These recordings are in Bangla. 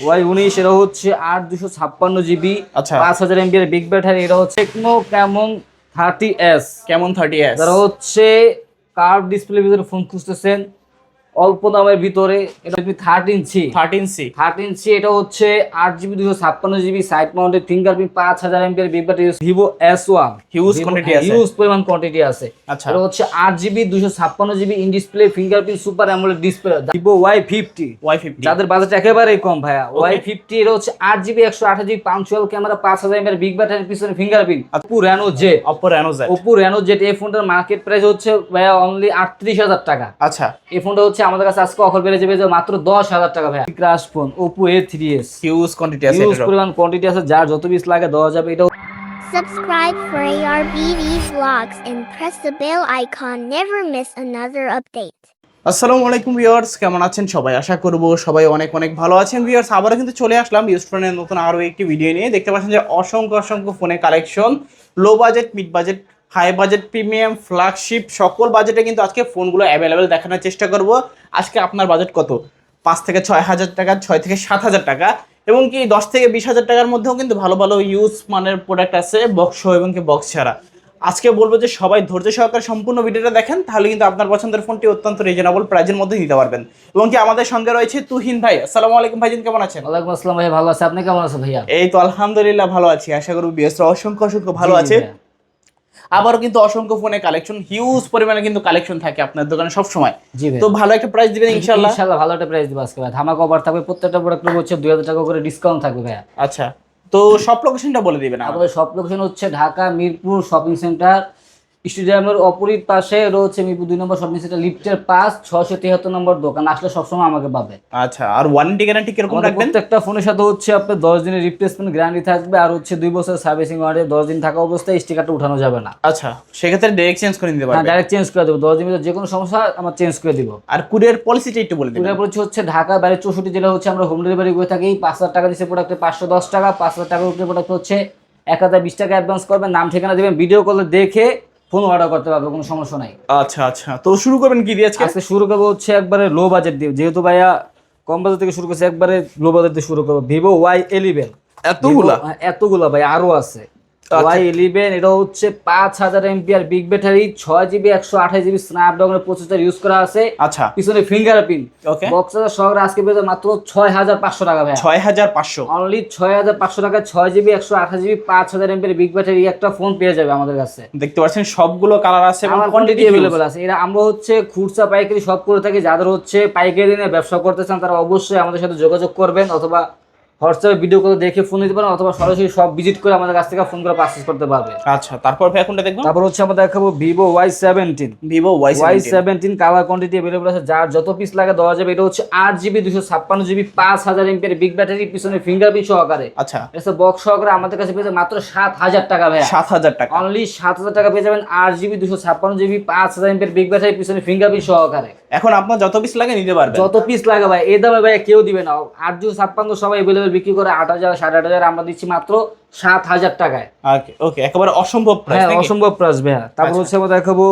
ওয়াই উনিশ এটা হচ্ছে আট দুশো ছাপ্পান্ন জিবি আচ্ছা। পাঁচ হাজার এমবি এর বিগ ব্যাটারি এটা হচ্ছে Tecno Camon thirty S Camon thirty S যারা হচ্ছে কার্ভ ডিসপ্লে ভিতরে ফোন খুঁজতেছেন অল্প দামের ভিতরে এটা তুমি থার্টিন সি এটা হচ্ছে আট জিবি দুশো ছাপ্পান্ন জিবি সাইড মাউন্টেড ফিঙ্গারপ্রিন্ট পাঁচ হাজার ভিভো এস ওয়ান আছে। হিউজ পরিমাণ কোয়ান্টিটি আছে। আচ্ছা। এটা হচ্ছে আট জিবি দুশো ছাপ্পান্ন GB in display fingerprint super AMOLED display Vivo Y fifty Y fifty যাদের বাজেট একেবারেই কম ভাইয়া। ওয়াই ফিফটি এটা হচ্ছে আট জিবি একশো আঠাশ জিবি পাঞ্চুয়াল ক্যামেরা পাঁচ হাজার এমএর বিগ ব্যাটারির পিছনে fingerprint Oppo Reno Z Oppo Reno Oppo Reno Z এই ফোনটার মার্কেট প্রাইস হচ্ছে ভাইয়া অনলি আটত্রিশ হাজার টাকা। আচ্ছা। এই ফোনটা হচ্ছে আমাদের কাছে আজকে অফার বেড়ে যাবে যে মাত্র দশ হাজার টাকা ভাইয়া। Crush phone Oppo A three S huge quantity আছে হিউজ পরিমাণ কোয়ান্টিটি আছে যার যত পিস লাগে দেওয়া যাবে এটাও Subscribe for ARBV vlogs and press the bell icon. Never miss another update. আসসালামু আলাইকুম ভিউয়ার্স কেমন আছেন সবাই? আশা করব সবাই অনেক অনেক ভালো আছেন। ভিউয়ার্স আবারও কিন্তু চলে আসলাম ইউস্টনের নতুন আরও একটি ভিডিও নিয়ে। দেখতে পাচ্ছেন যে অসংখ্য অসংখ্য ফোনের collection low budget mid budget high budget premium flagship সকল বাজেটে কিন্তু আজকে ফোনগুলো অ্যাভেলেবেল দেখানোর চেষ্টা করব। আজকে আপনার বাজেট কত? পাঁচ থেকে ছয় হাজার টাকা ছয় থেকে সাত হাজার টাকা এবং কি দশ থেকে বিশ হাজার টাকার মধ্যেও কিন্তু ভালো ভালো ইউজ মানের প্রোডাক্ট আছে বক্স এবং কি বক্স ছাড়া। আজকে বলব যে সবাই ধৈর্য সহকারে সম্পূর্ণ ভিডিওটা দেখেন তাহলে কিন্তু আপনার পছন্দের ফোনটি অত্যন্ত রিজনেবল প্রাইজের মধ্যে নিতে পারবেন। এবং কি আমাদের সঙ্গে রয়েছে তুহিন ভাই। আসসালামু আলাইকুম ভাইজান কেমন আছেন? ওয়ালাইকুম আসসালাম ভাই ভালো আছে আপনি কেমন আছেন ভাইয়া? এই তো আলহামদুলিল্লাহ ভালো আছি। আশা করব বিএসরা অসংখ্য অসংখ্য ভালো আছে। আবারও কিন্তু অসংখ্য ফোনে কালেকশন হিউজ পরিমাণে কিন্তু কালেকশন থাকে আপনার দোকানে সব সময় তো ভালো একটা প্রাইস দিবেন ইনশাআল্লাহ। ইনশাআল্লাহ ভালো একটা প্রাইস দিব আজকে ভাই। ধামাকা অফার থাকবে প্রত্যেকটা প্রোডাক্টের হচ্ছে দুই হাজার টাকা করে ডিসকাউন্ট থাকবে ভাই আচ্ছা তো সব লোকেশনটা বলে দিবেন। আমাদের সব লোকেশন হচ্ছে ঢাকা মিরপুর শপিং সেন্টার স্টেডিয়ামের অপোজিট পাশে রয়েছে মিরপুর দুই নম্বর শপিং সেন্টার লিফটের পাঁচ ছশো তিয়াত্তর নম্বর দোকান। আসলে সবসময় আমাকে পাবে। আচ্ছা আর ওয়ারেন্টি গ্যারান্টি কীরকম রাখবেন? প্রত্যেকটা ফোনের সাথে হচ্ছে আপনার দশ দিনের রিপ্লেসমেন্ট গ্যারান্টি থাকবে আর হচ্ছে দুই বছর সার্ভিসিং ওয়ারেন্টি দশ দিন থাকা অবস্থায় স্টিকারটা উঠানো যাবে না। আচ্ছা সেক্ষেত্রে ডাইরেক্ট চেঞ্জ করে নিতে পারবেন ডাইরেক্ট চেঞ্জ করে দেবো। দশ দিনের যে কোনো সমস্যা আমার চেঞ্জ করে দিব। আর কুরিয়ার পলিসিটা একটু বলে দিবেন পুরো পড়ছে হচ্ছে ঢাকা বাইরে চৌষট্টি জেলা হচ্ছে আমরা হোম ডেলিভারি করে থাকি। পাঁচ হাজার টাকা দিচ্ছে প্রোডাক্টে পাঁচশো দশ টাকা পাঁচ হাজার টাকার উপরে প্রোডাক্ট হচ্ছে এক হাজার বিশ টাকা অ্যাডভান্স করবেন। নাম ঠিকানা দেবেন ভিডিও কলে দেখে ফোন অর্ডার করতে পারবে কোনো সমস্যা নাই। আচ্ছা আচ্ছা। তো শুরু করবেন কি দিয়ে আজকে? শুরু করব হচ্ছে একবারে লো বাজেট দিয়ে। যেহেতু ভাইয়া কম বাজার থেকে শুরু করছে একবারে লো বাজার দিয়ে শুরু করব। ভিভো ওয়াই এলিভেন এতগুলা? এতগুলা ভাই আরও আছে। ওয়াই ইলেভেন এটা হচ্ছে পাঁচ হাজার এমপিআর বিগ ব্যাটারি ছয় জিবি একশো আঠাশ জিবি স্ন্যাপড্রাগনের প্রসেসর ইউজ করা আছে। আচ্ছা। পিছনে ফিঙ্গারপ্রিন্ট ওকে বক্সার শহরে আজকে মাত্র ছয় হাজার পাঁচশো টাকা ভাই ছয় হাজার পাঁচশো। অনলি ছয় হাজার পাঁচশো টাকা ছয় জিবি একশো আঠাশ জিবি পাঁচ হাজার এমপির বিগ ব্যাটারি একটা ফোন পেয়ে যাবে আমাদের কাছে। দেখতে পাচ্ছেন সবগুলো কালার আছে এবং আমার কোয়ান্টিটি অ্যাভেলেবল আছে। এরা আমরা হচ্ছে খুচরা পাইকারি সব করে থাকি যাদের হচ্ছে পাইকারি নিয়ে ব্যবসা করতে চান তারা অবশ্যই আমাদের সাথে যোগাযোগ করবেন অথবা হোয়াটসঅ্যাপে ভিডিও করে দেখে ফোন দিতে পারেন অথবা সরাসরি সব ভিজিট করে আমাদের কাছ থেকে ফোন করে পারচেজ করতে পারবে। আচ্ছা তারপর ভাই কোনটা দেখব? তারপর হচ্ছে আমরা দেখাবো Vivo Y seventeen Vivo Y Y seventeen colour quantity available আছে যার যত পিস লাগে দেওয়া যাবে এটা হচ্ছে আট জিবি দুশো ছাপ্পান্ন জিবি পাঁচ হাজার এমপির বিগ ব্যাটারি পিছনে ফিঙ্গারপ্রিন্ট সহকারে। আচ্ছা। এসে বক্স সহকারে আমাদের কাছে পেয়েছে মাত্র সাত হাজার টাকা ভাই সাত হাজার টাকা। অনলি সাত হাজার টাকা পেয়ে যাবেন আট জিবি দুশো ছাপ্পান্ন জিবি পাঁচ হাজার এমপির বিগ ব্যাটারি পিছনে ফিঙ্গারপ্রিন্ট সহকারে। এখন আপনার যত পিস লাগে নিতে পারবেন। যত পিস লাগে ভাই এই দামে ভাই কেউ দিবে না। আট দুশো ছাপ্পান্ন সবাই অ্যাভেলেবেল বিক্রি করে আট হাজার সাড়ে আট হাজার আমরা দিচ্ছি মাত্র সাত হাজার টাকায়। ওকে একেবারে অসম্ভব হ্যাঁ অসম্ভব প্রাইস ভাইয়া। তারপর আচ্ছা। হচ্ছে আমরা দেখাবো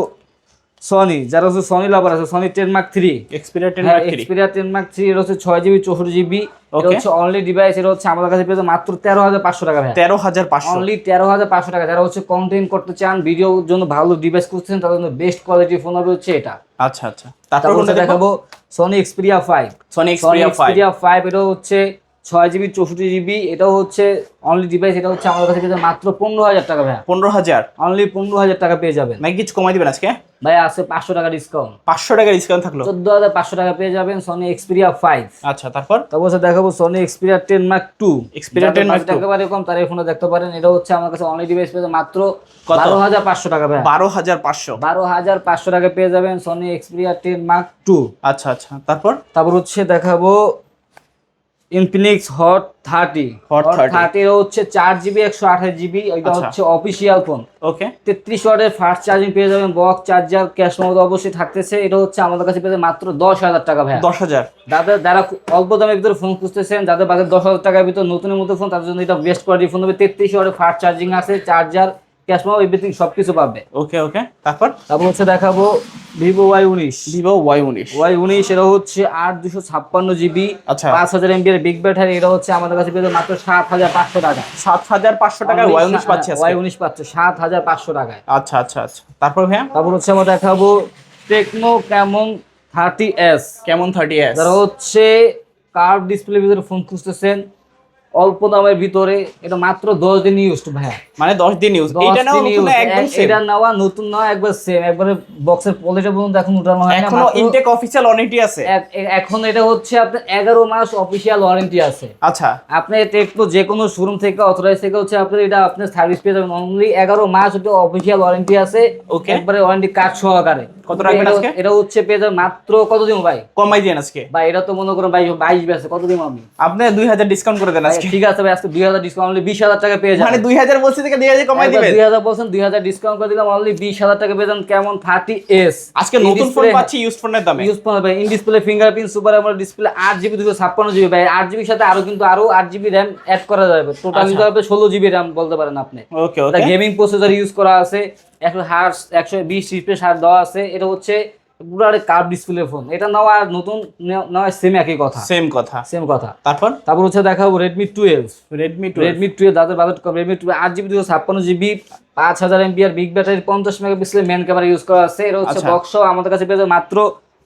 সনি যারা হচ্ছে সনি লাভার আছে Sony ten mark three Xperia ten হ্যাঁ এক্সপিরিয়া টেন মার্ক থ্রি এটা হচ্ছে ছয় জিবি চৌষট্টি জিবি এটা হচ্ছে অনলি ডিভাইস এটা হচ্ছে আমাদের কাছে পেয়ে যাবে মাত্র তেরো হাজার পাঁচশো টাকা তেরো হাজার পাঁচশো। অনলি তেরো হাজার পাঁচশো টাকা। যারা হচ্ছে কন্টেন্ট করতে চান ভিডিওর জন্য ভালো ডিভাইস করতেছেন তাদের জন্য বেস্ট কোয়ালিটি ফোন হবে হচ্ছে এটা। আচ্ছা আচ্ছা। তারপর দেখাবো? Sony Xperia five Sony Xperia five এটা হচ্ছে ছয় জিবি চৌষট্টি জিবি এটাও হচ্ছে অনলি ডিভাইস এটা হচ্ছে আমাদের কাছে মাত্র পনেরো হাজার টাকা ভাই পনেরো হাজার? অনলি পনেরো হাজার টাকা পেয়ে যাবেন। নাকি কিছু কমাই দিবেন আজকে? ভাই আছে পাঁচশো টাকা ডিসকাউন্ট পাঁচশো টাকা ডিসকাউন্ট থাকল? চোদ্দ হাজার পাঁচশো টাকা পেয়ে যাবেন সনি এক্সপিরিয়া ফাইভ আচ্ছা তারপর? তারপর দেখাবো Sony Xperia ten Mark two Xperia 10 Mark II একেবারে কম তার এই ফোনে দেখতে পারেন। এটা হচ্ছে আমার কাছে অনলি ডিভাইস পেয়ে মাত্র বারো হাজার পাঁচশো টাকা ভাই বারো হাজার পাঁচশো। বারো হাজার পাঁচশো টাকা পেয়ে যাবেন Sony Xperia ten Mark two আচ্ছা আচ্ছা তারপর? তারপর হচ্ছে দেখাবো Infinix Hot thirty Hot 30 thirty হচ্ছে চার জিবি একশো আঠাশ জিবি এটা আচ্ছা। হচ্ছে অফিসিয়াল ফোন ওকে তেত্রিশ ওয়াটের ফাস্ট চার্জিং পেয়ে যাবেন বক্স চার্জার ক্যাশ মতো অবশ্যই থাকতেছে। এটা হচ্ছে আমাদের কাছে পেয়ে মাত্র দশ হাজার টাকা ভাই দশ হাজার। যাদের যারা খুব অল্প দামের ভিতরে ফোন খুঁজতেছেন যাদের বাজার দশ হাজার টাকার ভিতরে নতুনের মতো ফোন তাদের জন্য এটা বেস্ট কোয়ালিটি ফোন হবে। তেত্রিশ ওয়াটের ফাস্ট চার্জিং আছে চার্জার ক্যাশ মাও এভরিথিং সবকিছু পাবে। ওকে ওকে তারপর? তারপর হচ্ছে দেখাবো ভিভো ওয়াই উনিশ। ভিভো ওয়াই উনিশ। ওয়াই উনিশ এটা হচ্ছে আট দুশো ছাপ্পান্ন জিবি। আচ্ছা। পাঁচ হাজার এমবি এর বিগ ব্যাটারি এটা হচ্ছে আমাদের কাছে পেয়ে মাত্র সাত হাজার পাঁচশো টাকা। সাত হাজার পাঁচশো টাকায় ওয়াই উনিশ পাচ্ছি ওয়াই উনিশ পাচ্ছে সাত হাজার পাঁচশো টাকায়। আচ্ছা আচ্ছা আচ্ছা। তারপর ভাইয়া? তারপর হচ্ছে আমরা দেখাবো Tecno Camon thirty S Camon thirty S যারা হচ্ছে কার্ভ ডিসপ্লে ভিতরে ফোন খুঁজতেছেন অল্প দামের ভিতরে এটা মাত্র দশ দিন ইউজ ভাইয়া। মানে দশ দিন ইউজ এটা নাও একদম এটা নেওয়া নতুন নেওয়া একবার সেম একবারে বক্সের পলিটা পর্যন্ত এখন উঠানো হয় এখনও ইনটেক অফিসিয়াল অনেকটি আছে। এখন এটা হচ্ছে আপনার এগারো মাস অফিসিয়াল ওয়ারেন্টি আছে। আচ্ছা। আপনি টেকনো যে কোনো শোরুম থেকে অথরাইজ থেকে হচ্ছে আপনি এটা আপনার সার্ভিস পেয়ে যাবেন। অনলি এগারো মাস ওটা অফিসিয়াল ওয়ারেন্টি আছে। ওকে একবারে ওয়ারেন্টি কার্ড সহকারে। কত রাখবেন আজকে? এটা হচ্ছে মাত্র কত ভাই? কমাই দিন আজকে। ভাই এটা তো মনে করেন ভাই বাইশ বেছে কত দিন আমি? আপনি দুই হাজার ডিসকাউন্ট করে দেন আজকে। ঠিক আছে ভাই আজকে দুই হাজার ডিসকাউন্ট অনলি বিশ হাজার টাকা পেয়ে মানে যাবেন দুই হাজার বলছি থেকে দুই হাজার কমাই দিবেন। দুই হাজার বলছেন দুই হাজার ডিসকাউন্ট করে দিলাম অনলি বিশ হাজার টাকা পেয়ে যাবেন কেমন থার্টি এস আজকে নতুন ফোন পাচ্ছি ইউজ ফোনের দামে। ইউজ ফোন ভাই in display fingerprint super AMOLED display আট জিবি দুশো ছাপ্পান্ন জিবি ভাই আট জিবির সাথে আরও কিন্তু আরও আট জিবি র্যাম অ্যাড করা যাবে। টোটাল আচ্ছা। কিন্তু হবে ষোলো জিবি র্যাম বলতে পারেন আপনি। Okay okay gaming processor use করা আছে। একশো হার একশো বিশ রিফ্রেশ হার দেওয়া আছে। এটা হচ্ছে পুরো কার্ভ ডিসপ্লে ফোন এটা নেওয়া আর নতুন নেওয়া সেম একই কথা। সেম কথা। সেম কথা। তারপর? তারপর হচ্ছে দেখাবো Redmi twelve Redmi two Redmi twelve যাদের বাজেট কম রেডমি টুয়েলভ আট জিবি দুশো ছাপ্পান্ন জিবি পাঁচ হাজার এমবি আর বিগ ব্যাটারি পঞ্চাশ মেগাপিক্সেলের মেন ক্যামেরা ইউজ করা আছে। এটা হচ্ছে আচ্ছা। বক্স আমাদের কাছে পেয়ে মাত্র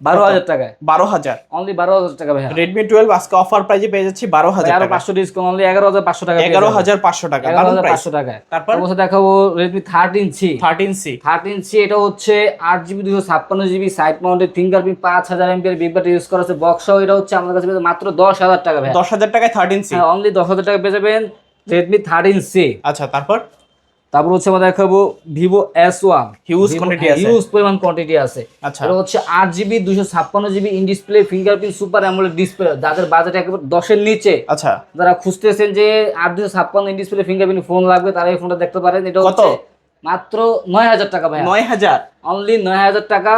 বারো হাজার টাকায়। বারো হাজার। অনলি বারো হাজার টাকা ভাই রেডমি টুয়েলভ আজকে অফার প্রাইজে পেয়ে যাচ্ছি বারো হাজার আরও পাঁচশো ডিসকাউন্ট অনলি এগারো হাজার পাঁচশো টাকা এগারো হাজার পাঁচশো টাকা এগারো হাজার পাঁচশো টাকায়। তারপর? তারপর দেখাবো Redmi thirteen C thirteen C thirteen C এটা হচ্ছে আট জিবি দুশো ছাপ্পান্ন জিবি সাইড মাউন্টেড ফিঙ্গারপ্রিন্ট পাঁচ হাজার এমপির বিগ ব্যাটারি ইউজ করা আছে। বক্স এটা হচ্ছে আমাদের কাছে মাত্র দশ হাজার টাকা ভাই দশ হাজার টাকায় থার্টিন সি অনলি দশ হাজার টাকা পেয়ে যাবেন রেডমি থার্টিন সি আচ্ছা তারপর? তারপর হচ্ছে আমরা দেখাবো Vivo S one huge quantity আছে। হিউজ পরিমাণ কোয়ান্টিটি আছে। আচ্ছা। এটা হচ্ছে আট জিবি দুশো ছাপ্পান্ন GB in display fingerprint super AMOLED display যাদের বাজেট একেবারে দশের নিচে আচ্ছা। যারা খুঁজতেছেন যে আট দুশো ছাপ্পান্ন ইন ডিসপ্লে ফিঙ্গারপ্রিন্ট ফোন লাগবে তারা এই ফোনটা দেখতে পারেন। এটা কত? হচ্ছে মাত্র নয় হাজার টাকা ভাই নয় হাজার? অনলি নয় হাজার টাকা।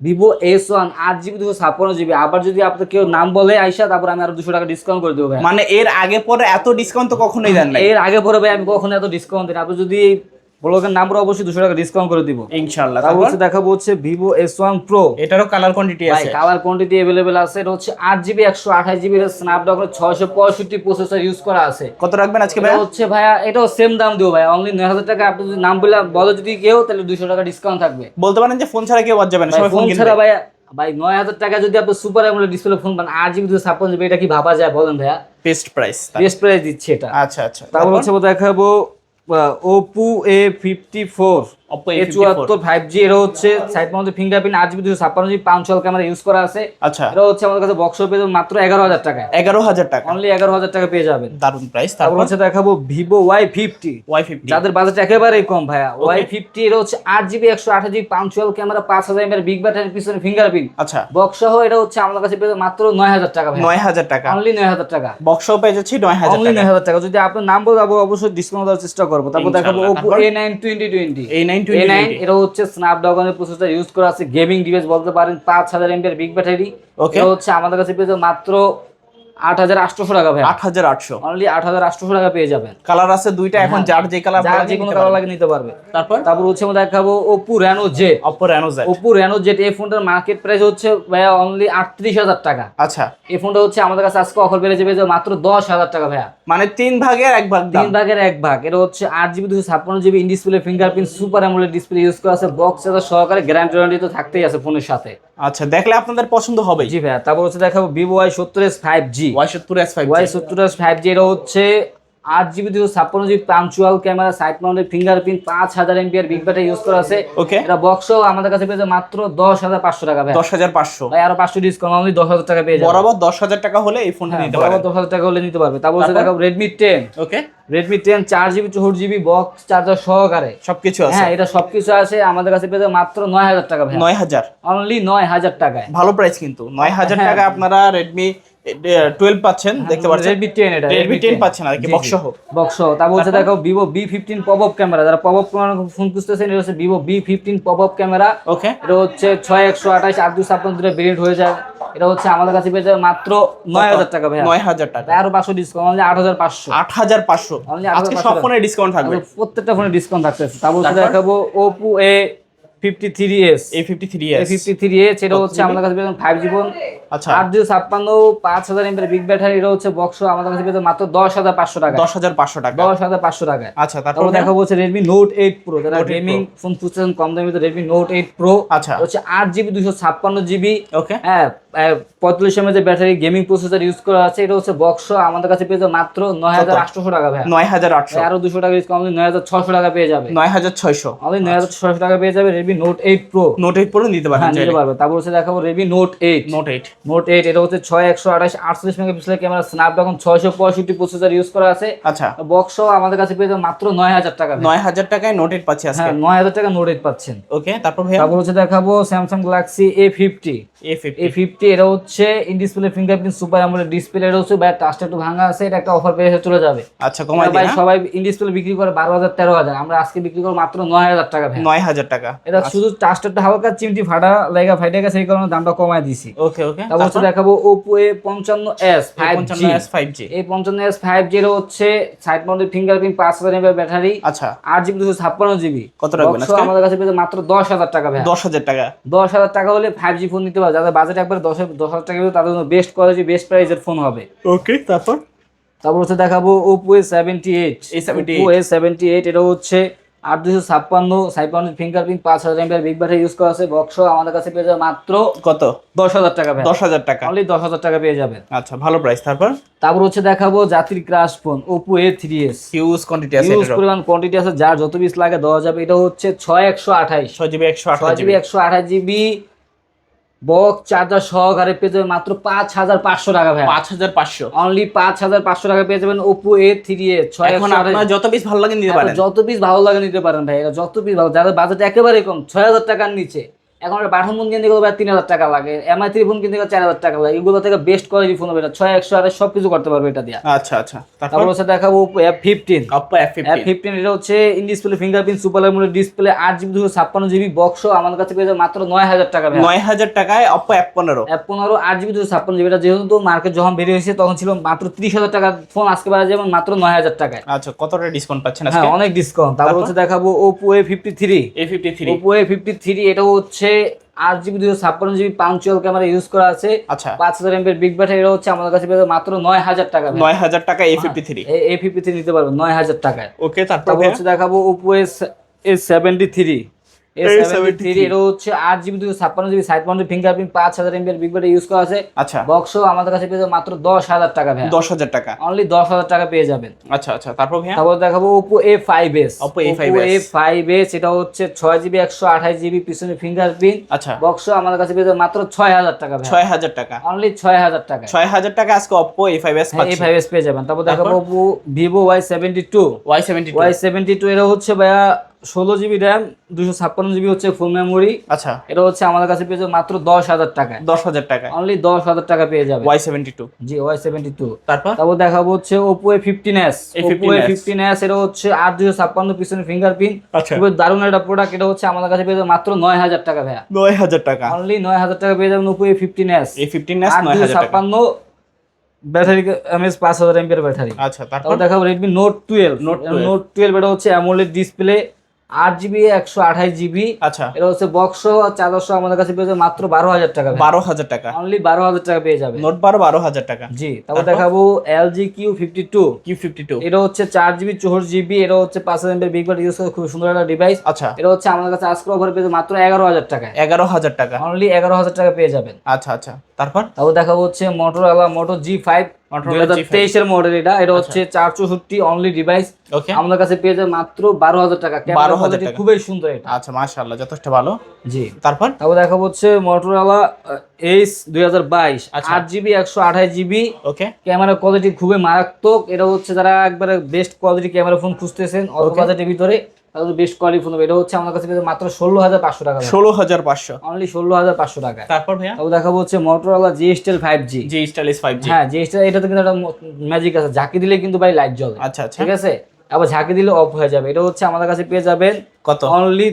ভিভো এস ওয়ান আট জিবি দুশো ছাপ্পান্ন জিবি আবার যদি আপনার কেউ নাম বলে আইসা তারপর আমি আরও দুশো টাকা ডিসকাউন্ট করে দেবো মানে এর আগে পরে এত ডিসকাউন্ট তো কখনোই দেন এর আগে পরে ভাই আমি কখনো এত ডিসকাউন্ট দিই। আপনি যদি ব্লগের অবশ্যই দুশো টাকা ডিসকাউন্ট করে দিব। তারপর হচ্ছে দেখাবো হচ্ছে ভিভো এস ওয়ান প্রো এটারও কালার কোয়ান্টিটি আছে। কালার কোয়ান্টিটি অ্যাভেলেবেল আছে। এটা হচ্ছে আট জিবি একশো আঠাশ জিবি স্ন্যাপড্রাগন ছয়শো পঁয়ষট্টি প্রসেসর ইউজ করা আছে। কত রাখবেন আজকে ভাই হচ্ছে ভাইয়া এটাও সেম দাম দিও ভাই অনলি নয় হাজার টাকা আপনি যদি নাম বলে বলো যদি কেউ তাহলে দুশো টাকা ডিসকাউন্ট থাকবে। বলতে পারেন যে ফোন ছাড়া কেউ বাদ যাবে না ফোন ছাড়া ভাই ভাই নয় হাজার টাকা যদি আপনি সুপার অ্যামোলেড ডিসপ্লে ফোন পান আট জিবি দুশো ছাপ্পান্ন জিবি এটা কি ভাবা যায় বলেন ভাইয়া? বেস্ট প্রাইস বেস্ট প্রাইস দিচ্ছে এটা। আচ্ছা আচ্ছা। তারপর হচ্ছে দেখাবো Oppo A fifty four Oppo A A54 চুয়াত্তর ফাইভ জি এটা হচ্ছে সাইড মাউন্টেড ফিঙ্গারপ্রিন্ট আট জিবি দুশো ছাপ্পান্ন জিবি পাঁচশাল ক্যামেরা ইউজ করা আছে। আচ্ছা। এটা হচ্ছে আমাদের কাছে বক্স পেয়ে মাত্র এগারো হাজার টাকায়। এগারো হাজার টাকা। অনলি এগারো হাজার টাকা পেয়ে যাবেন। দারুণ প্রাইস তারপর হচ্ছে দেখাবো ফিফটি ওয়াই ফিফটি যাদের বাজেট একেবারেই কম ভাইয়া। ওয়াই ফিফটি হচ্ছে আট জিবি একশো আঠাশ জিবি পাঁচশাল ক্যামেরা পাঁচ হাজার এমএর বিগ ব্যাটারি পিছনে ফিঙ্গারপ্রিন্ট আচ্ছা। বক্স সহ এটা হচ্ছে আমাদের কাছে পেয়ে মাত্র নয় হাজার টাকা ভাই নয় হাজার টাকা। অনলি নয় হাজার টাকা। বক্সও পেয়ে যাচ্ছি নয় হাজার অনলি টাকা নয় হাজার টাকা। যদি আপনার নাম বলব অবশ্যই ডিসকাউন্ট দেওয়ার চেষ্টা করব। তারপর দেখাবো টোয়েন্টি A9 এ নাইন এটা হচ্ছে স্ন্যাপড্রাগনের প্রসেসর ইউজ করা আছে গেমিং ডিভাইস বলতে পারেন পাঁচ হাজার এমপিআর বিগ ব্যাটারি ওকে হচ্ছে আমাদের কাছে মাত্র আট হাজার টাকা ভাই আট হাজার আটশো। অনলি আট হাজার টাকা পেয়ে যাবেন। কালার আছে দুইটা এখন যার যে কালার যার যে কোনো কালার লাগে নিতে পারবে। তারপর? তারপর হচ্ছে আমরা দেখাবো Oppo Reno Z Oppo Reno Z Oppo Reno Z এই ফোনটার মার্কেট প্রাইস হচ্ছে ভাইয়া অনলি আটত্রিশ হাজার টাকা। আচ্ছা। এই ফোনটা হচ্ছে আমাদের কাছে আজকে অফার বেড়ে যাবে মাত্র দশ হাজার টাকা ভাইয়া। মানে তিন ভাগের এক ভাগ তিন ভাগের এক ভাগ। এটা হচ্ছে আট জিবি দুশো ছাপ্পান্ন GB in display fingerprint super AMOLED display use করা আছে বক্স সহকারে গ্যারান্টি ওয়ারেন্টি তো থাকতেই আছে ফোনের সাথে। আচ্ছা দেখলে আপনাদের পছন্দ হবে জি ভাইয়া তারপর হচ্ছে দেখাবো ভিভো ওয়াই সত্তর এস ফাইভ জি ওয়াই সত্তর এস ফাইভ ওয়াই সত্তর এস ফাইভ জি এটা হচ্ছে আট জিবি দুশো ছাপ্পান্ন জিবি পাঞ্চুয়াল ক্যামেরা সাইড মাউন্টেড ফিঙ্গারপ্রিন্ট পাঁচ হাজার এমপিআর বিগ ব্যাটারি ইউজ করা আছে। ওকে এটা বক্সও আমাদের কাছে পেয়ে যাবে মাত্র দশ হাজার পাঁচশো টাকা দশ হাজার পাঁচশো। ভাই আরও পাঁচশো ডিসকাউন্ট অনলি দশ হাজার টাকা পেয়ে যাবে। বরাবর দশ হাজার টাকা হলে এই ফোনটা হ্যাঁ, নিতে বরাবর দশ হাজার টাকা হলে নিতে পারবে। তারপর হচ্ছে? দেখাবো Redmi ten okay Redmi ten চার জিবি চৌষট্টি জিবি বক্স চার্জার সহকারে। সবকিছু আছে। হ্যাঁ এটা সবকিছু আছে। আমাদের কাছে পেয়ে মাত্র নয় হাজার টাকা ভাই। নয় হাজার। অনলি নয় হাজার টাকায়। ভালো প্রাইস কিন্তু। নয় হাজার হ্যাঁ। টাকা আপনারা রেডমি টুয়েলভ পাচ্ছেন দেখতে পাচ্ছেন? রেডমি টেন এটা রেডমি টেন পাচ্ছেন আর কি বক্স সহ? বক্স তারপর? হচ্ছে দেখো Vivo V fifteen pop up camera যারা পপ আপ ফোন খুঁজতেছেন এটা হচ্ছে V fifteen pop up camera okay এটা হচ্ছে ছয় একশো আঠাশ আট দুশো ছাপ্পান্ন দুটো ভেরিয়েন্ট হয়ে যায়। এটা হচ্ছে আমাদের কাছে পেয়ে যাবে মাত্র নয় হাজার টাকা ভাইয়া। নয় হাজার টাকা। তাই আরও পাঁচশো ডিসকাউন্ট হাজার পাঁচশো। Only আজকে সব ফোনে ডিসকাউন্ট থাকবে। প্রত্যেকটা ফোনে ডিসকাউন্ট থাকতেছে। তারপর? হচ্ছে দেখাবো three A fifty three S এটা হচ্ছে আমাদের কাছে পেয়ে ফাইভ জিবন আচ্ছা। আট ছাপ্পান্ন পাঁচ হাজার এমপের বিগ ব্যাটারি এটা হচ্ছে বক্স আমাদের কাছে যাবে মাত্র দশ হাজার পাঁচশো টাকা দশ হাজার পাঁচশো টাকা। দশ হাজার পাঁচশো টাকায়। আচ্ছা তারপর দেখাবো হচ্ছে রেডমি নোট এইট প্রো যারা গেমিং ফোন খুঁজছেন কম দামি রেডমি নোট এইট প্রো আচ্ছা। হচ্ছে আট জিবি দুশো ছাপ্পান্ন জিবি ওকে হ্যাঁ পঁয়তাল্লিশ mAh battery gaming processor use করা আছে এটা হচ্ছে বক্স আমাদের কাছে পেয়ে যাবে মাত্র নয় হাজার আটশোশো টাকা ভাই নয় হাজার আটশো। আরও দুশো টাকা ডিসকাউন্ট নয় হাজার ছশো টাকা পেয়ে যাবে। নয় হাজার ছয়শো। আমাদের নয় হাজার ছশো টাকা পেয়ে যাবে Redmi Note eight Pro Note eight পরে নিতে পারেন হ্যাঁ নিতে পারবে। তারপর হচ্ছে দেখাবো Redmi Note eight Note eight Note eight এটা হচ্ছে ছয় একশো আঠাশ আটচল্লিশ মেগাপিক্সেলের ক্যামেরা স্ন্যাপড্রাগন ছয়শো পঁয়ষট্টি প্রসেসর ইউজ করা আছে। আচ্ছা। বক্স আমাদের কাছে পেয়ে মাত্র নয় হাজার টাকা নয় হাজার টাকায় নোট এইট পাচ্ছি হ্যাঁ নয় হাজার টাকা নোট এইট পাচ্ছেন। ওকে তারপর তারপর হচ্ছে দেখাবো Samsung Galaxy A fifty A fifty এটা হচ্ছে ইন ডিসপ্লে ফিঙ্গারপ্রিন্ট সুপার আমলের ডিসপ্লে এটা হচ্ছে ভাই টাচটা একটু ভাঙা আছে এটা একটা অফার পেয়ে চলে যাবে। আচ্ছা কমাই ভাই সবাই ইন ডিসপ্লে বিক্রি করে বারো হাজার তেরো হাজার। আমরা আজকে বিক্রি করব মাত্র নয় হাজার টাকা ভাই নয় হাজার টাকা। এটা শুধু টাচটা একটু হালকা চিমটি ফাটা লেগা ফাইটে গেছে এই কারণে দামটা কমায় দিছি। ওকে ওকে তারপর হচ্ছে দেখাবো ওপো এ পঞ্চান্ন এস ফাইভ পঞ্চান্ন জি এস ফাইভ জি এই পঞ্চান্ন এস ফাইভ জিরো হচ্ছে সাইড মাউন্টেড ফিঙ্গারপ্রিন্ট পাঁচ হাজার এমএর ব্যাটারি আচ্ছা। আট জিবি দুশো ছাপ্পান্ন জিবি কত রাখবেন আজকে? আমাদের কাছে পেয়ে মাত্র দশ হাজার টাকা ভাই দশ হাজার টাকা। দশ হাজার টাকা হলে ফাইভ জি ফোন নিতে পারে। যাদের বাজেট একবার দশ দশ হাজার টাকা হবে, তাদের জন্য বেস্ট কোয়ালিটি বেস্ট প্রাইসের ফোন হবে। ওকে তারপর? তারপর হচ্ছে দেখাবো Oppo A seventy eight A78 Oppo A seventy eight এটা হচ্ছে আট দুশো ছাপ্পান্ন সাইপান্ন ফিঙ্গারপ্রিন্ট পাঁচ হাজার এমপিআর বিগ ব্যাটারি ইউজ করা আছে। বক্স আমাদের কাছে পেয়ে যাবে মাত্র কত? দশ হাজার টাকা দশ হাজার টাকা। অনলি দশ হাজার টাকা পেয়ে যাবে আচ্ছা ভালো প্রাইস তারপর? তারপর হচ্ছে দেখাবো জাতির crush phone Oppo A three S use quantity আছে ইউজ পরিমাণ কোয়ান্টিটি আছে। যার যত পিস লাগে দেওয়া যাবে। এটা হচ্ছে ছয় একশো আঠাইশ ছয় জিবি একশো আঠাশ জিবি একশো আঠাশ জিবি বক চার্জার সহকারে পেয়ে যাবেন মাত্র পাঁচ হাজার পাঁচশো টাকা ভাই পাঁচ হাজার পাঁচশো। অনলি পাঁচ হাজার পাঁচশো টাকা পেয়ে যাবেন ওপো এ থ্রি এ ছয় এখন যত পিস ভালো লাগে নিতে পারেন। যত পিস ভালো লাগে নিতে পারেন ভাই যত পিস ভালো যাদের বাজেট একেবারে কম ছয় হাজার টাকার নিচে। এখন একটা বাটন ফোন কিনতে গেলে তিন হাজার টাকা লাগে এমআই থ্রি ফোন কিনতে গেলে চার হাজার টাকা লাগে এগুলো থেকে বেস্ট কোয়ালিটি ফোন হবে এটা ছয় একশো আঠাশ সব কিছু করতে পারবে এটা দিয়ে। আচ্ছা আচ্ছা। তারপর? হচ্ছে দেখাবো F fifteen F F fifteen এটা হচ্ছে in display fingerprint super AMOLED display আট জিবি দুশো ছাপ্পান্ন জিবি বক্স আমাদের কাছে পেয়ে যাবে মাত্র নয় হাজার টাকা নয় হাজার টাকায় অপ্পো এফ পনেরো। এফ পনেরো আট জিবি দুশো ছাপ্পান্ন জিবি এটা যেহেতু মার্কেট যখন বেরিয়ে হয়েছে তখন ছিল মাত্র ত্রিশ হাজার টাকার ফোন আজকে বাজে যেমন মাত্র নয় হাজার টাকায়। আচ্ছা কতটা ডিসকাউন্ট পাচ্ছেন হ্যাঁ অনেক ডিসকাউন্ট তারপর তারপর? হচ্ছে দেখাবো Oppo A fifty three A fifty three Oppo A fifty three এটা হচ্ছে আট জিবি দুশো ছাপ্পান্ন জিবি পাঞ্চুয়াল ক্যামেরা ইউজ করা আছে আচ্ছা। পাঁচ হাজার এমপের বিগ ব্যাটারি এটা হচ্ছে আমাদের কাছে মাত্র নয় হাজার টাকা নয় হাজার টাকা A fifty three A fifty three নিতে পারবেন নয় হাজার টাকায়। ওকে তারপর তারপর হচ্ছে দেখাবো Oppo S S seventy three A seventy three A73 এটা হচ্ছে আট জিবি দুশো ছাপ্পান্ন জিবি সাইড মাউন্টেড ফিঙ্গারপ্রিন্ট পাঁচ হাজার এমবিআর বিগ ব্যাটারি ইউজ করা আছে। আচ্ছা। বক্সও আমাদের কাছে পেয়ে মাত্র দশ হাজার টাকা ভাই দশ হাজার টাকা। অনলি দশ হাজার টাকা পেয়ে যাবেন। আচ্ছা আচ্ছা। তারপর দেখাবো Oppo A five S Oppo A5s A five S এটা হচ্ছে ছয় জিবি একশো আঠাশ জিবি পিছনে ফিঙ্গারপ্রিন্ট আচ্ছা। বক্স আমাদের কাছে পেয়ে যাবে মাত্র ছয় হাজার টাকা ছয় হাজার টাকা। অনলি ছয় হাজার টাকা। ছয় হাজার টাকা আজকে Oppo A five S A five S পেয়ে যাবেন। তারপর দেখাবো Oppo Vivo Y seventy two Y seventy Y seventy two এটা হচ্ছে ভাইয়া ষোলো জিবি র্যাম দুশো ছাপ্পান্ন জিবি হচ্ছে ফুল মেমোরি আচ্ছা। এটা হচ্ছে আমাদের কাছে পেয়ে যাবে মাত্র দশ হাজার টাকায়। দশ হাজার টাকা অনলি দশ হাজার টাকা পেয়ে যাবে। Y seventy two G Y seventy two তারপর? তারপর দেখাবো হচ্ছে Oppo A fifteen S Oppo A fifteen S এটা হচ্ছে আট দুশো ছাপ্পান্ন পিছনে ফিঙ্গারপ্রিন্ট আচ্ছা। খুবই দারুণ একটা প্রোডাক্ট এটা হচ্ছে আমাদের কাছে পেয়ে যাবে মাত্র নয় হাজার টাকা ভাইয়া। নয় হাজার টাকা। অনলি নয় হাজার টাকা পেয়ে যাবেন Oppo A fifteen S A fifteen S নয় দুশো হাজার ছাপ্পান্ন ব্যাটারি এমএস পাঁচ হাজার এমপির ব্যাটারি আচ্ছা তারপর? দেখাবো Redmi Note twelve 12 Note twelve এটা হচ্ছে অ্যামোলেড ডিসপ্লে আট জিবি একশো আঠাশ জিবি আচ্ছা। এটা হচ্ছে বক্স চার্জার আমাদের কাছে পেয়ে মাত্র বারো হাজার টাকা বারো হাজার টাকা। অনলি বারো হাজার টাকা পেয়ে যাবে। নোট বারো বারো হাজার টাকা। জি তারপর? দেখাবো LG Q fifty two Q fifty two এটা হচ্ছে চার জিবি চৌষট্টি জিবি এটা হচ্ছে পাঁচ হাজার বিগ ইউজ করে খুব সুন্দর একটা ডিভাইস আচ্ছা। এটা হচ্ছে আমাদের কাছে আজকে অফার পেয়ে মাত্র এগারো হাজার টাকায়। এগারো হাজার টাকা। অনলি এগারো হাজার টাকা পেয়ে যাবেন। আচ্ছা আচ্ছা। তারপর? তারপর দেখাবো হচ্ছে মোটরওয়ালা মোটো জি ফাইভ Motorola দুই হাজার G5 তেইশের মডেল এটা। এটা হচ্ছে চার চৌষট্টি অনলি ডিভাইস আমাদের কাছে পেয়ে যাবে মাত্র বারো হাজার টাকা। 12,000 12 হাজার খুবই সুন্দর এটা। আচ্ছা মাশাআল্লাহ যথেষ্ট ভালো। জি। তারপর? তারপর দেখাবো হচ্ছে বাইশ। আচ্ছা। ওকে ক্যামেরা কোয়ালিটি খুবই মারাত্মক। এটা হচ্ছে যারা একবারে বেস্ট কোয়ালিটি ক্যামেরা ফোন খুঁজতেছেন অল্প বাজেটের ভিতরে। তাদের বেস্ট কোয়ালিটি ফোন হবে। এটা হচ্ছে আমার কাছে মাত্র ষোলো হাজার পাঁচশো টাকা। ষোলো হাজার পাঁচশো। অনলি ষোলো হাজার পাঁচশো টাকা তারপর ভাইয়া? তারপর দেখাবো হচ্ছে Motorola G Stylus five G G stylish five G হ্যাঁ জিএসটেল এটাতে কিন্তু একটা ম্যাজিক আছে। ঝাঁকি দিলে কিন্তু ভাই লাইট জ্বলে। আচ্ছা আচ্ছা। ঠিক আছে? আবার ঝাঁকি দিলে অফ হয়ে যাবে। এটা হচ্ছে আমাদের কাছে পেয়ে যাবেন কত? অনলি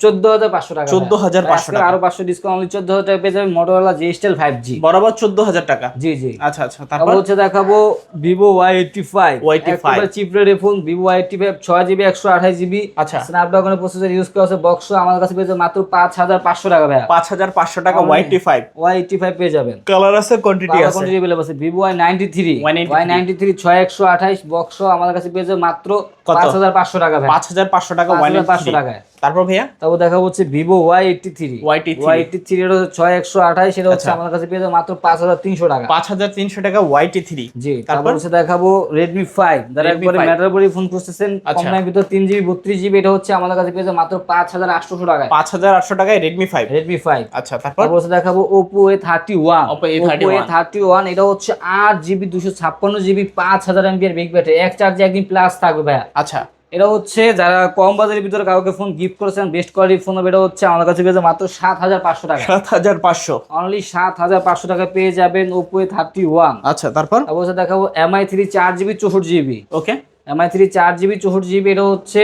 চোদ্দ হাজার পাঁচশো টাকা 14,500 আজকে টাকা। আরও পাঁচশো ডিসকাউন্ট চোদ্দ হাজার টাকা পেয়ে যাবেন মোটরওয়ালা জি স্টাইল ফাইভ জি বরাবর চোদ্দ হাজার টাকা। জি জি। আচ্ছা আচ্ছা তারপর তারপর? হচ্ছে দেখাবো Vivo Y eighty five Y85 cheap phone Vivo Y eighty five ছয় জিবি একশো আঠাশ জিবি আচ্ছা। স্ন্যাপড্রাগনের প্রসেসর ইউজ করা আছে বক্স আমাদের কাছে পেয়ে যাবে মাত্র পাঁচ হাজার পাঁচশো টাকা ভাইয়া। পাঁচ হাজার পাঁচশো টাকা ওয়াইটি ফাইভ ওয়াই এইটটি ফাইভ পেয়ে যাবেন। কালার আছে কোয়ান্টিটি আছে। আছে। Vivo Y ninety three Y93 Y ninety three ছয় একশো আঠাইশ বক্স আমাদের কাছে পেয়ে যাবে মাত্র? পাঁচ হাজার পাঁচশো টাকা ভাই পাঁচ হাজার পাঁচশো টাকা ওয়াই পাঁচশো টাকায়। তারপর ভাইয়া? তারপর দেখা হচ্ছে Vivo Y eighty three Y83 Y eighty three এটা হচ্ছে ছয় একশো আঠাইশ এটা হচ্ছে আমার কাছে পেয়ে মাত্র পাঁচ হাজার তিনশো টাকা। পাঁচ হাজার তিনশো টাকা ওয়াইটি থ্রি জি তারপর? হচ্ছে দেখাবো রেডমি ফাইভ যারা একবারে 5 ম্যাটার বড়ি ফোন খুঁজতেছেন কম আচ্ছা। দামের ভিতর তিন জিবি বত্রিশ জিবি এটা হচ্ছে আমাদের কাছে পেয়ে মাত্র পাঁচ হাজার আটশোশো টাকায়। পাঁচ হাজার আটশো টাকায় রেডমি ফাইভ রেডমি ফাইভ আচ্ছা তারপর? হচ্ছে দেখাবো Oppo A thirty one Oppo A31 thirty one এটা হচ্ছে আট জিবি দুশো ছাপ্পান্ন জিবি পাঁচ হাজার এমবিআর বিগ ব্যাটারি এক চার্জে একদিন প্লাস থাকবে ভাইয়া। আচ্ছা। এটা হচ্ছে যারা কম বাজারের ভিতরে কাউকে ফোন গিফট করেছেন বেস্ট কোয়ালিটি ফোন এটা হচ্ছে আমাদের কাছে পেয়ে যাবে মাত্র সাত হাজার পাঁচশো টাকা। সাত হাজার পাঁচশো। অনলি সাত হাজার পাঁচশো টাকা পেয়ে যাবেন ওপো এ থার্টি ওয়ান আচ্ছা তারপর? অবশ্য দেখাবো এমআই থ্রি চার জিবি চৌষট্টি জিবি ওকে এমআই থ্রি চার জিবি চৌষট্টি জিবি এটা হচ্ছে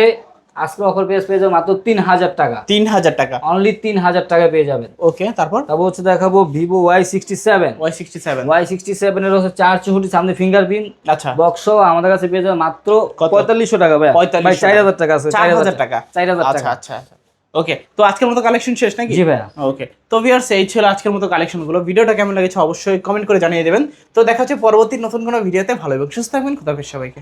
আজকে অফার পেয়ে পেয়ে যাবে মাত্র তিন হাজার টাকা। তিন হাজার টাকা। অনলি তিন হাজার টাকা পেয়ে যাবেন। ওকে তারপর? তারপর হচ্ছে দেখাবো Vivo Y sixty seven Y sixty seven Y sixty seven এর হচ্ছে চার চৌষট্টি সামনে ফিঙ্গারপ্রিন্ট আচ্ছা। বক্স আমাদের কাছে পেয়ে যাবে মাত্র? পঁয়তাল্লিশশো টাকা ভাই 4500 চার হাজার টাকা আছে চার হাজার টাকা। চার হাজার আচ্ছা টাকা। আচ্ছা আচ্ছা ওকে তো আজকের মতো কালেকশন শেষ নাকি? জি ভাইয়া। ওকে তো ভিউয়ার্স এই ছিল আজকের মতো কালেকশনগুলো ভিডিওটা কেমন লেগেছে অবশ্যই কমেন্ট করে জানিয়ে দেবেন। তো দেখা হচ্ছে পরবর্তী নতুন কোনো ভিডিওতে ভালো এবং সুস্থ থাকবেন। খুদাফিজ সবাইকে।